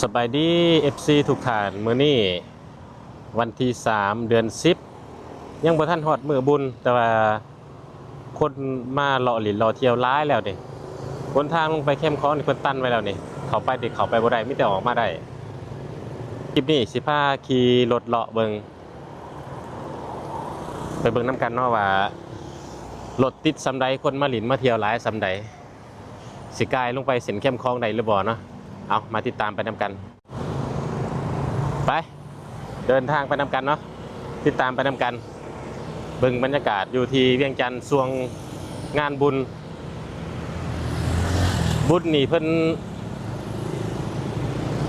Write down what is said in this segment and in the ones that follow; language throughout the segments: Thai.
สบายดี FC ทุกท่านมื้อนี้วันที่ 3 เดือน 10 ยังบ่ทันฮอดมื้อบุญ แต่ว่าคนมาเลาะหลินรอเที่ยวร้ายแล้วนี่บนทางลงไปเข้มข้อนี่เพิ่นตั้นไว้แล้วนี่ เขาไปดิเขาไปบ่ได้มีแต่ออกมาได้ คลิปนี้สิพาขี่รถเลาะเบิงไปเบิงน้ำกันเนาะว่ารถติดสำใดคนมาหลินมาเที่ยวหลายสำใดสิกายลงไปเส้นเข้มคลองใดหรือบ่เนาะ เอามาติดตามไปนำกัน ไป เดินทางไปนำกันเนาะติดตามไปนำกันเบิ่งบรรยากาศอยู่ที่เวียงจันทร์สวงงานบุญ บุญนี่เพิ่น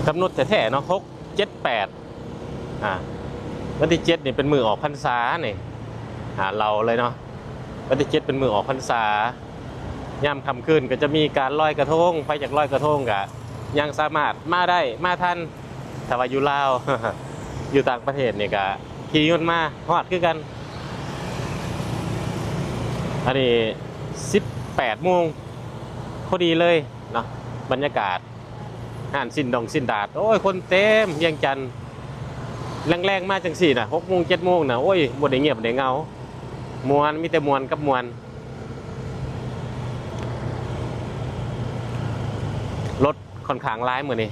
กำหนดแท้ๆเนาะหกเจ็ดแปดอ่าวันที่เจ็ดนี่เป็นมือออกพรรษาเนี่ยหาเราเลยเนาะวันที่เจ็ดเป็นมือออกพรรษายามค่ำคืนก็จะมีการลอยกระทงไปจากลอยกระทงกะ ยังสามารถมาได้มาทันถ้าว่าอยู่ลาว อยู่ต่างประเทศนี่ก็ขี่ยนต์มาฮอดคือกัน อันนี้ 18โมงพอดีเลยเนาะบรรยากาศห่านสิ้นดองสิ้นดาด โอ้ย คนเต็มเวียังจันแรงๆ มาจังสี่นะหกโมงเจ็ดโมงนะโอ้ยบ่ได้เงียบบ่ได้เงามวนมีแต่มวนกับมวนรถ ค่อนข้างร้ายมือนี่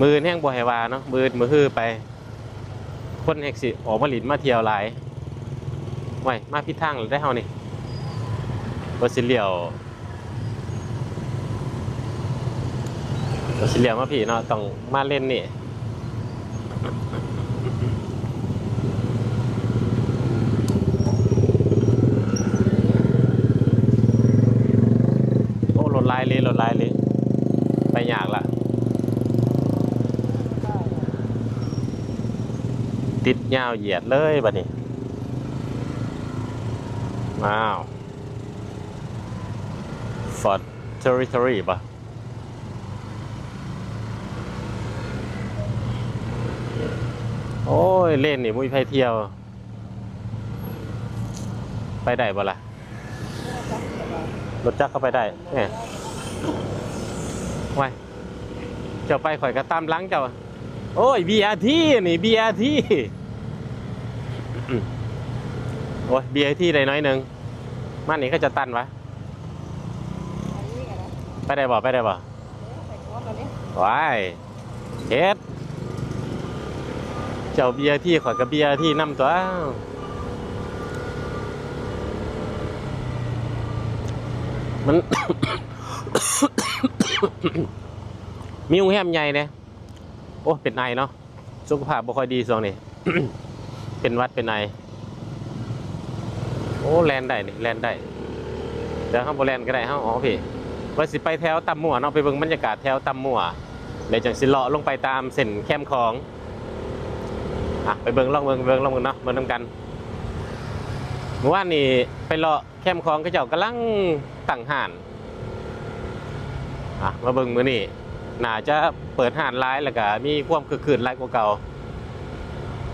มือแห้งบ่ให้วาเนาะมือมือฮือไป คนแฮกสิออกมาหลินมาเที่ยวหลายไว้มาพิทางได้เฮานี่รถสิเลียวรถสิเลียวมาพี่เนาะต้องมาเล่นนี่โอ้รถลายเลยรถลายเลย ไปยากละติดยาวเหยียดเลยบัดนี้ว้าว Ford Territory ปะโอ้ย เล่นนี่มุ้ยไพเที่ยว ไปได้บ่ล่ะรถจักรเข้าไปได้แหมไว้เจ้าไปข่อยก็ตามหลังเจ้า โอ้ย BRT นี่ BRT อืมโอ้ย BRT ได้น้อยหนึ่งมันนี่ก็จะตันวะไปได้บ่ไปได้บ่ว้ายเฮ็ดเจ้า BRT ข่อยกับ BRT นำตัวมัน มีโรงแรมใหญ่เนี่ยโอ้เป็นไอเนาะสุขภาพบ่ค่อยดีช่วงนี้เป็นวัดเป็นไอโอ้แลนได้นี่แลนได้เดี๋ยวข้างบนแลนก็ได้เฮาอ๋อพี่ว่าสิไปแถวตำมัวเนาะไปเบิ่งบรรยากาศแถวตำมัวเดี๋ยวจังสิเลาะลงไปตามเส้นแคมคลองอะไปเบิ่งลองเบิ่งเบิ่งลองเบิ่งเนาะเบิ่งนำกันเมื่อวานนี้ไปเลาะแคมคลองก็เจ้ากำลังตั้งห่านอะมาเบิ่งมื้อนี้ น่าจะเปิดห้านร้ายแล้วก็มีความคึกคืนร้ายกว่าเก่า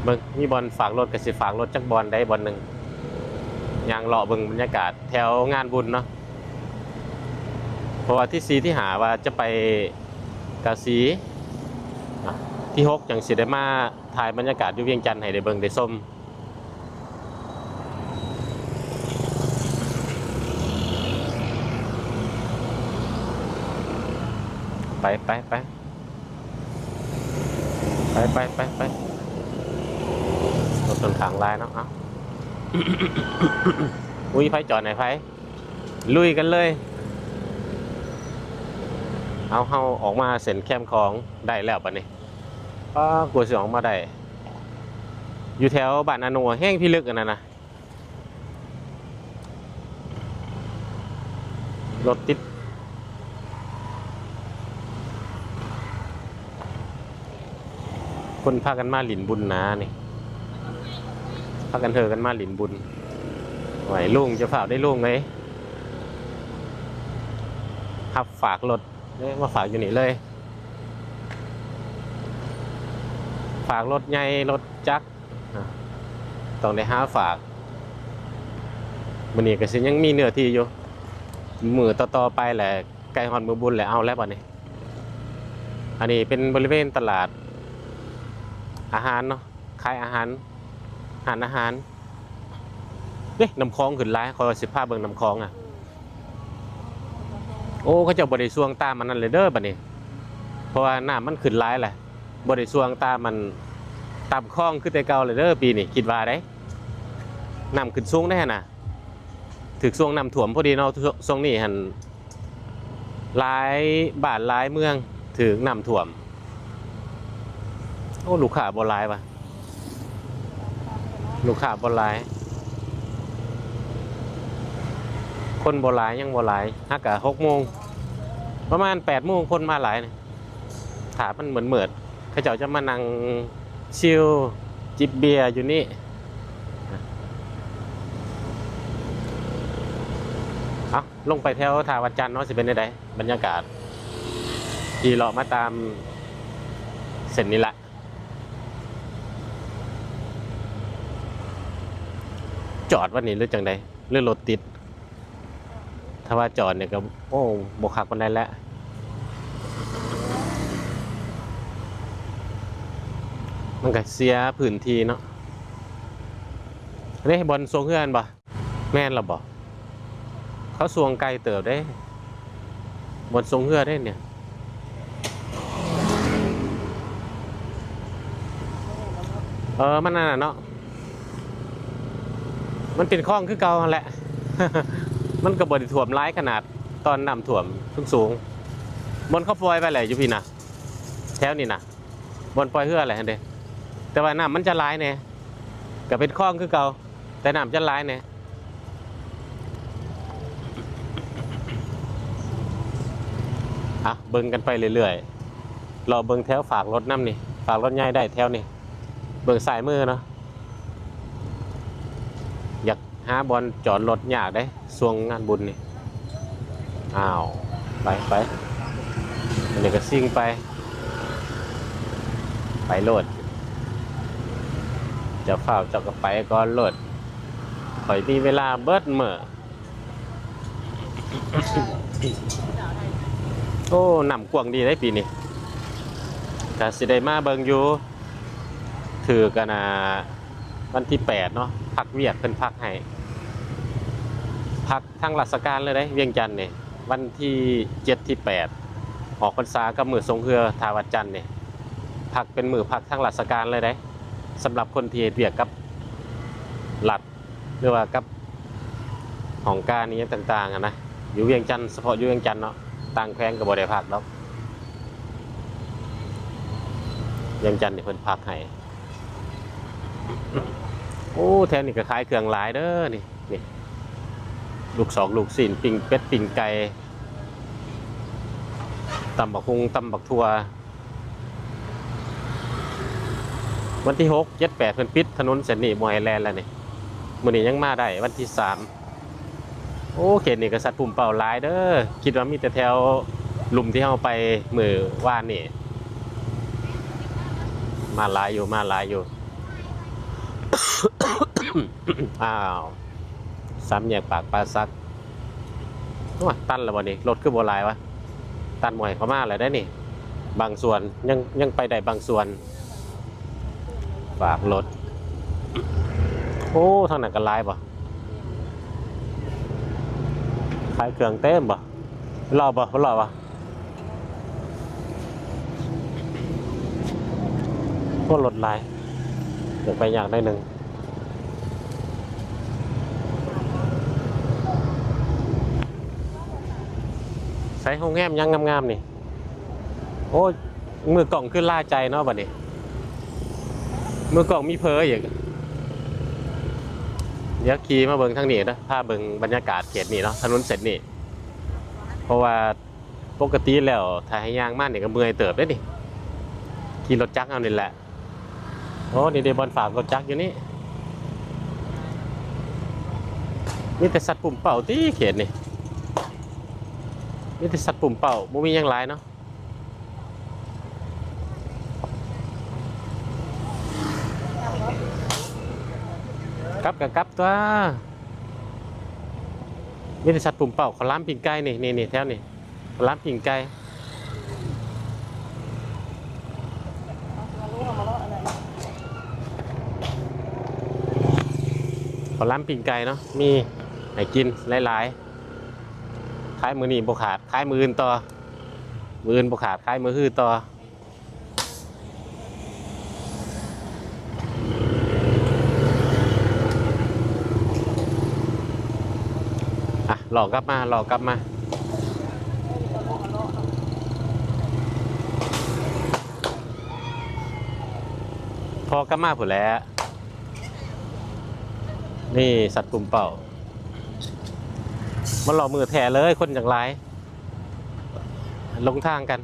เบิ่งมีบอลฝากรถก็สิฝากรถจักบอลได้บอลหนึ่งยางเลาะเบิ่งบรรยากาศแถวงานบุญเนาะเพราะว่าที่สีที่หาว่าจะไปกาสีที่หกจังสิได้มาถ่ายบรรยากาศอยู่เวียงจันทน์ให้ได้เบิ่งได้ชม ไปไปไปไปไปไปไปรถต้นทางลายเนาะเอาอุ้ยไฟจอดไหนไฟลุยกันเลย เอาเฮาออกมาเส้นแคมของได้แล้วปะนี่ป้ากลัวสิออกมาได้ อยู่แถวบ้านอานัวแห้งพี่ลึกอันนั้นนะรถติด คนพากันมาหลินบุญนานี่พากันเธอกันมาหลินบุญไหวลุงจะฝากได้ลุงไหมขับฝากรถเอ้ยมาฝากอยู่นี่เลย ฝากรถใหญ่รถจักรอะต้องได้ห้าฝากมันนี้ก็สิยังมีเนื้อที่อยู่มือต่อๆไปแหละไก่ฮอนมือบุญแหละเอาแล้วป่ะนี่อันนี้เป็นบริเวณตลาด อาหารเนาะขายอาหารอาหารอาหารเด้น้ำคลองขึ้นร้ายคอยสิบห้าเบิ่งน้ำคลองอะ โอ้เขาจะบริสวงตามันนั่นเลยเด้อบัดนี้ เพราะว่าน้ำมันขึ้นร้ายแหละบริสวงตามันตามคลองขึ้นแต่เก่าเลยเด้อปีนี้คิดว่าได้น้ำขึ้นสูงได้น่ะถึกช่วงน้ำท่วมพอดีเนาะช่วงนี้หันหลายบานหลายเมืองถึงน้ำท่วม โอ้ลูกค้าบ่หลายปะลูกค้าบ่หลาย คนบ่หลายยังบ่หลายฮักกะหกโมง ประมาณแปดโมงคนมาหลายเนี่ยถามมันเหมือนเหมือดเขาเจ้าจะมานั่งชิลจิบเบียร์อยู่นี่เอาลงไปแถวทาวัดจันทร์เนาะสิเป็นไดบรรยากาศขี่เลามาตามเส้นนี้ละ จอดวันนี้หรือจังใดหรือรถติด ถ้าว่าจอดเนี่ยก็โอ้บกขักคนใดแล้วมันก็เสียพื้นที่เนาะนี่บอลทรงเพื่อนบ่แม่นหรอบ่เขาสวงไกลเติบได้บนทรงเพื่อได้เนี่ยเออมันนั่นน่ะเนาะ มันเป็นคลองคือเก่าแหละ มันก็บไดิถ่วมร้ายขนาดตอนน้ำถ่วมสูงสูงบนเขาปล่อยไปอะไรอยู่พี่นะแถวนี้นะบนปล่อยเพื่ออะไรฮะเด้แต่ว่าน้ำมันจะร้ายเนี่ยก็เป็นคลองคือเก่าแต่น้ำจะร้ายเนี่ยอะเบิ่งกันไปเรื่อยๆรอเบิ่งแถวฝากรถน้ำนี่ฝากรถใหญ่ได้แถวนี่เบิ่งสายมือเนาะ หาบอลจอดรถยากได้สวงงานบุญนี่ อ้าว ไปไปอันนี้ก็ซิ่งไป ไปโหลด จะเฝ้าเจะก็ไปก่อนโหลดข่อยมีเวลาเบิดเมื่อโอ้นำกวงดีได้ปีนี้กาสิได้มาเบิงอยู่ถือกันนะวันที่แปดเนาะพักเวียกเป็นพักให้ พักทางราชการเลยได้เวียงจันทน์เนี่ยวันที่เจ็ดที่แปดออกพรรษากับมือทรงเรือทาวัดจันทน์เนี่ยพักเป็นมือพักทางราชการเลยได้สำหรับคนที่เฮ็ดเวียกกับหลัดหรือว่ากับของการนี้ต่างๆนะอยู่เวียงจันทน์เฉพาะอยู่เวียงจันทน์เนาะต่างแพงกับบริพักแล้วเวียงจันทน์นี่เพิ่นพักให้โอ้แถวนี้ก็ขายเครื่องหลายเด้อนี่นี่ ลูกสองลูกสี่ปิ่งเป็ดปิ่งไก่ตำบักฮุงตำบักทัว วันที่หกเจ็ดแปดเพิ่นปิดถนนเส้นนี้มวยแลนด์แล้วนี่มื้อนี้ยังมาได้วันที่สามโอเขตนี่ก็สัตว์ปุ่มเป่าลายเด้อคิดว่ามีแต่แถวหลุมที่เฮาไปมือว่านนี่ มาลายอยู่มาลายอยู่ อ้าว สามแยกปากปลาซักโอ้ยตันแล้ววันนี้รถคือโบราณวะตันหมวยเขามาแล้วได้นี่ บางส่วนยังยังไปได้บางส่วน ฝากรถ โอ้ทางนั้นกันไลายปะขายเครื่องเต็มปะรอปะรอปะพวกรถลายเดี๋ยวไปอย่างได้หนึ่ง ส่ห้องแง้มยังงามๆนี่ โอ้มือกล่องขึ้นล่าใจเนาะบัดนี้ มือกล่องมีเพออีกเดี๋ยวขี่มาเบิงทางนี้นะพาเบิงบรรยากาศเขตนี้เนาะถนนเสร็จนี่ เพราะว่าปกติแล้วถ้าให้ย่างมากเนี่ยก็เมื่อยเติบได้ดิขี่รถจักรเอานี่แหละโอ้นี่เดบอลฝากรถจักรอยู่นี่มีแต่สัตว์ปุ่มเป่าที่เขตนี่ มีแต่สัตว์ปุ่มเป่าบ่มีอย่างไรเนาะกลับกับกลับตัวมีแต่สัตว์ปุ่มเป่าขอล้ามปิ่งไก่นี่นี่นี่แถวนี่ขอล้ามปิ่งไก่ขอล้ามปิ่งไก่เนาะมีให้กินหลายลาย ขายมือนี่บขาดขายมืออื่นต่อ มืออื่นบขาดขายมือฮือต่ออะหลอกกลับมาหลอกกลับมาพอกลับมาผุแล้ว นี่สัตว์กลุ่มเป่า มันหลอกมือแถเลยคนอย่างไรลงทางกัน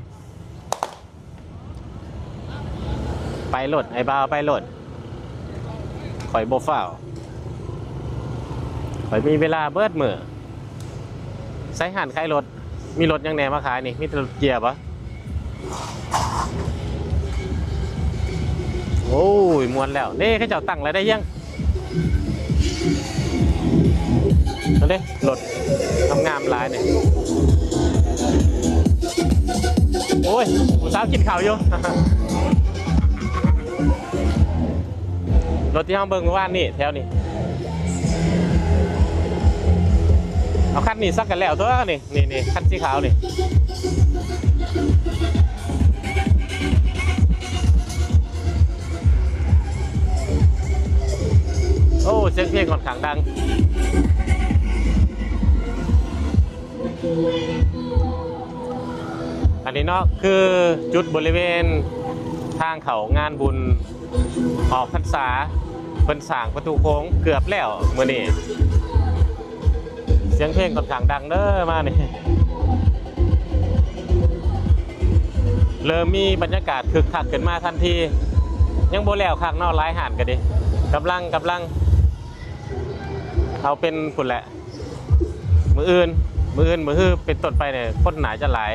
ไปโหลดไอ้บาวไปโหลดข่อยโบฟ้าวข่อยมีเวลาเบิดมือใส่หันขายรถ มีรถยังแหนมาขายนี่มีรถเกียร์ปะโอ้ยมวนแล้ว นี่เขาเจ้าตั้งอะไรได้ยัง นั่นเด้รถทำงามหลายเนี่ยโอ้ยผู้สาวกินข้าวอยู่ รถที่ห้องเบิ่งเมื่อวานนี่แถวนี้ เอาคันนี้สักกันแล้วตัวนี่นี่นี่คันสีขาวนี่โอ้เสียงเพลงค่อนข้างดัง นาะคือจุดบริเวณทางเขางานบุญออกพรรษาเพิ่นสางประตูโค้งเกือบแล้วเมื้อนี้เสียงเพลงค่อนข้างดังเด้อมานี่เริ่มมีบรรยากาศคึกคักขึ้นมาทันที ยังโบแล้วข้างนอกหลายหานกันดิกำลังกำลัง เอาเป็นพุ่นแหละ มืออื่น มืออื่นมือฮือเป็นต้นไปเนี่ยคนหนาจะหลาย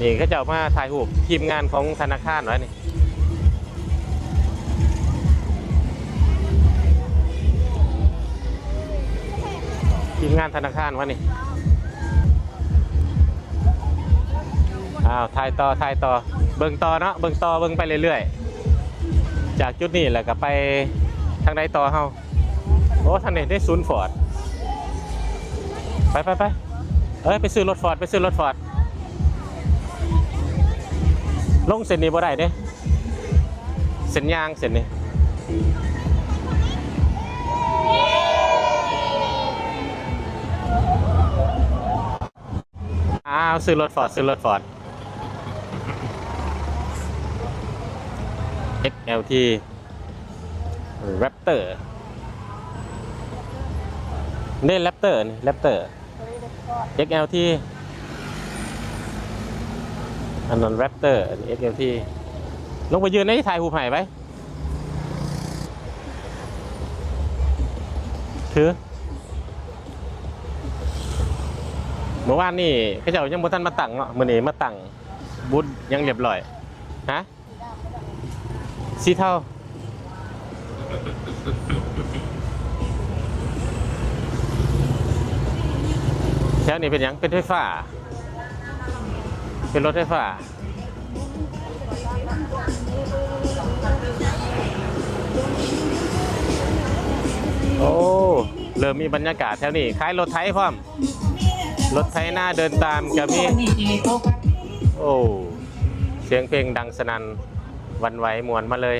นี่ก็จะมาถ่ายรูปทีมงานของธนาคารไว้นี่ทีมงานธนาคารวะนี่อ้าวถ่ายต่อถ่ายต่อ เบิ่งต่อเนาะเบิ่งต่อเบิ่งไปเรื่อยๆ จากจุดนี้แหละก็ไปทางใดต่อเฮาโอ้ทางนี้ได้ศูนย์ฟอร์ด ไปไปไปเอ้ยไปซื้อรถฟอร์ดไปซื้อรถฟอร์ด ลงเส้นนี้บ่ได้เด้เส้นยางเส้นนี้อ้าวซื้อรถฟอร์ดซื้อรถฟอร์ด XLT Raptor นี่ Raptor นี่ Raptor XLT อันนั้น Raptor อันนี้ XLT ลงไปยืนในถ่ายหูไผ่ไปถือเมื่อวานนี่เขาเจ้ายังบ่ทันมาตั้งเนาะมื้อนี้มาตั้งบูธยังเรียบร้อยฮะสีเทาแถวนี้เป็นหยังเป็นไฟฟ้า เป็นรถไฟฟ้าโอ้เริ่มมีบรรยากาศแถวนี้คล้ายรถไทยพร้อม รถไถหน้าเดินตามกับมีโอ้เสียงเพลงดังสนั่นวันไหวมวนมาเลย